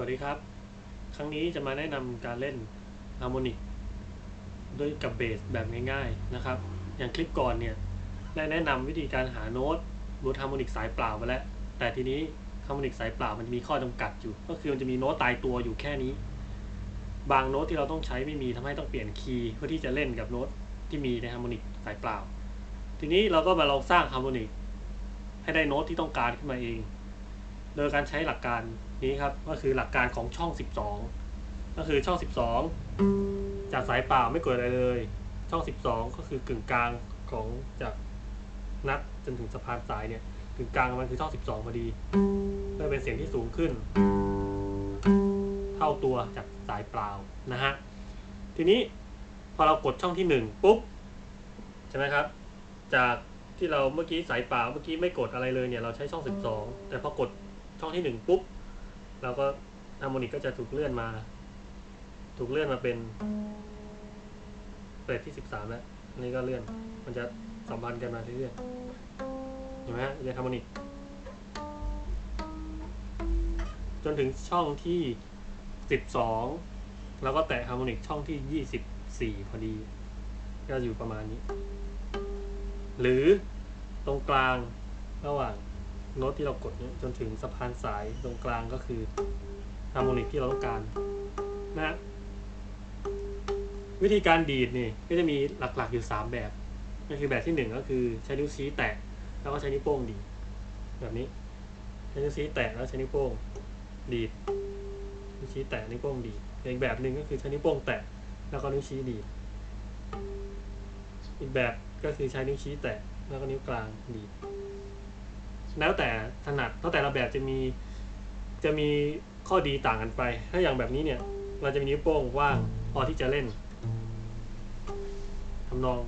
วัสดีครับ ครั้งนี้จะมาแนะนำการเล่นฮาร์โมนิกด้วยกับเบสแบบง่ายๆนะครับ อย่างคลิปก่อนเนี่ยได้แนะนำวิธีการหาโน้ตบนฮาร์โมนิกสายเปล่าไปแล้ว แต่ทีนี้ฮาร์โมนิกสายเปล่ามันจะมีข้อจำกัดอยู่ ก็คือมันจะมีโน้ตตายตัวอยู่แค่นี้ บางโน้ตที่เราต้องใช้ไม่มีทำให้ต้องเปลี่ยนคีย์เพื่อที่จะเล่นกับโน้ตที่มีในฮาร์โมนิกสายเปล่า ทีนี้เราก็มาลองสร้างฮาร์โมนิกให้ได้โน้ตที่ต้องการขึ้นมาเอง โดยการใช้หลักการ นี้ครับก็คือหลักการของช่อง 12 ก็คือช่อง 12 จากสายเปล่าไม่เกิดอะไรเลย ช่อง 12 ก็คือกึ่งกลางของจากนัดจนถึงสะพานสายเนี่ยกึ่งกลางมันคือช่อง 12 พอดีก็เป็นเสียงที่สูงขึ้น เท่าตัวจากสายเปล่านะฮะทีนี้พอเรากดช่องที่ 1 ปุ๊บใช่ไหมครับ จากที่เราเมื่อกี้สายเปล่าเมื่อกี้ไม่กดอะไรเลยเนี่ยเราใช้ช่อง 12 แต่พอกดช่องที่ 1 ปุ๊บ เราก็ฮาร์โมนิกก็จะถูกเลื่อนมา ถูกเลื่อนมาเป็นเฟสที่13แล้วนนี้ก็เลื่อน มันจะสัมพันธ์กันมาเรื่อยๆเห็นไหมฮะเรียนฮาร์โมนิก จนถึงช่องที่12แล้วก็แตะฮาร์โมนิกช่องที่24พอดี ก็อยู่ประมาณนี้ หรือตรงกลางระหว่าง โน้ตที่เรากดเนี่ยจนถึงสะพานสายตรงกลางก็คือฮาร์โมนิกที่เราต้องการนะวิธีการดีดนี่ก็จะมีหลักๆอยู่ 3 แบบก็คือแบบที่ 1 ก็คือใช้นิ้วชี้แตะแล้วก็ใช้นิ้วโป้งดีดแบบนี้ใช้นิ้วชี้แตะแล้วใช้นิ้วโป้งดีดนิ้วชี้แตะนิ้วโป้งดีดอีกแบบหนึ่งก็คือใช้นิ้วโป้งแตะแล้วก็นิ้วชี้ดีดอีกแบบก็คือใช้นิ้วชี้แตะแล้วก็นิ้วกลางดีด แล้วแต่ถนัดแล้วแต่ละแบบจะมีจะมีข้อดีต่างกันไป ถ้าอย่างแบบนี้เนี่ยเราจะมีนิ้วโป้งว่างพอที่จะเล่นทำนอง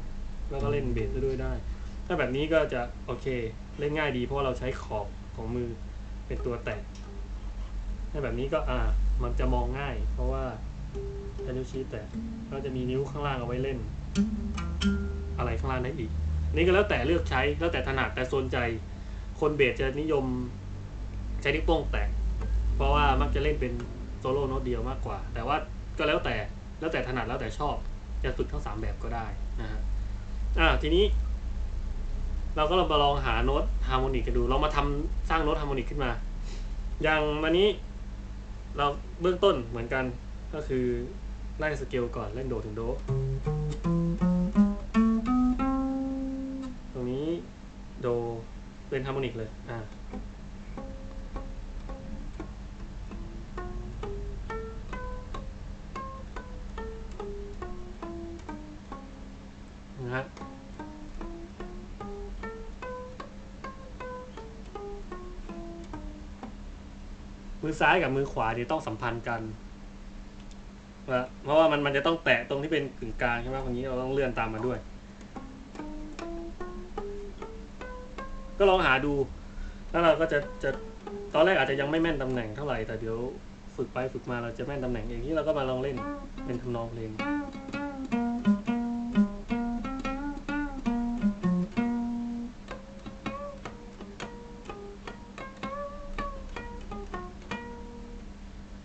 แล้วก็เล่นเบสด้ด้วยได้ ถ้าแบบนี้ก็จะโอเคเล่นง่ายดีเพราะเราใช้ขอบของมือเป็นตัวแตะถ้าแบบนี้ก็อ่ามันจะมองง่าย เพราะว่าใช้นิ้วชี้แตะก็จะมีนิ้วข้างล่างเอาไว้เล่น อะไรข้างล่างได้อีก นี่ก็แล้วแต่เลือกใช้แล้วแต่ถนัดแต่ส่วนใจ คนเบสจะนิยมใช้นิ้วโป้งแตะเพราะว่ามักจะเล่นเป็นโซโล่โน้ตเดียวมากกว่า แต่ว่าก็แล้วแต่แล้วแต่ถนัดแล้วแต่ชอบ จะฝึกทั้งสามแบบก็ได้นะฮะอ่าทีนี้ เราก็ลองมาลองหาโน้ตฮาร์โมนิกกันดู เรามาทำสร้างโน้ตฮาร์โมนิกขึ้นมา อย่างวันนี้ เราเบื้องต้นเหมือนกันก็คือไล่สเกลก่อนเล่นโดถึงโด นิกเลยอ่านะฮะมือซ้ายกับมือขวาเนี่ยต้องสัมพันธ์กันเพราะว่ามันมันจะต้องแตะตรงที่เป็นกึ่งกลางใช่ไหมตรงนี้เราต้องเลื่อนตามมาด้วย ก็ลองหาดู แล้วเราก็จะจะตอนแรกอาจจะยังไม่แม่นตำแหน่งเท่าไหร่แต่เดี๋ยวฝึกไปฝึกมาเราจะแม่นตำแหน่งเองที่เราก็มาลองเล่นเป็นทำนองเพลง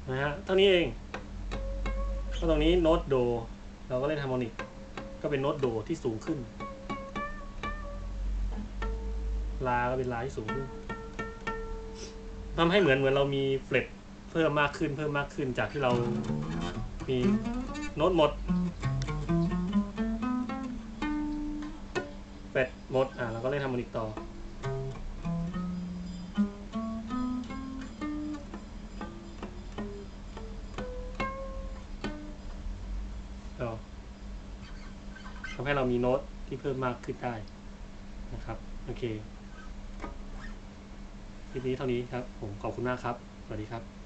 นะฮะเท่านี้เองก็ตรงนี้โน้ตโด เราก็เล่นฮาร์โมนิกก็เป็นโน้ตโดที่สูงขึ้น ลาก็เป็นลาที่สูงขึ้นทำให้เหมือนเหมือนเรามีเฟลตเพิ่มมากขึ้นเพิ่มมากขึ้นจากที่เรามีโน้ตหมดเฟลตหมดอ่าเราก็เล่นฮาร์โมนิกต่อทำให้เรามีโน้ตที่เพิ่มมากขึ้นได้นะครับ โอเค คลิปนี้เท่านี้ครับ ผมขอบคุณมากครับ สวัสดีครับ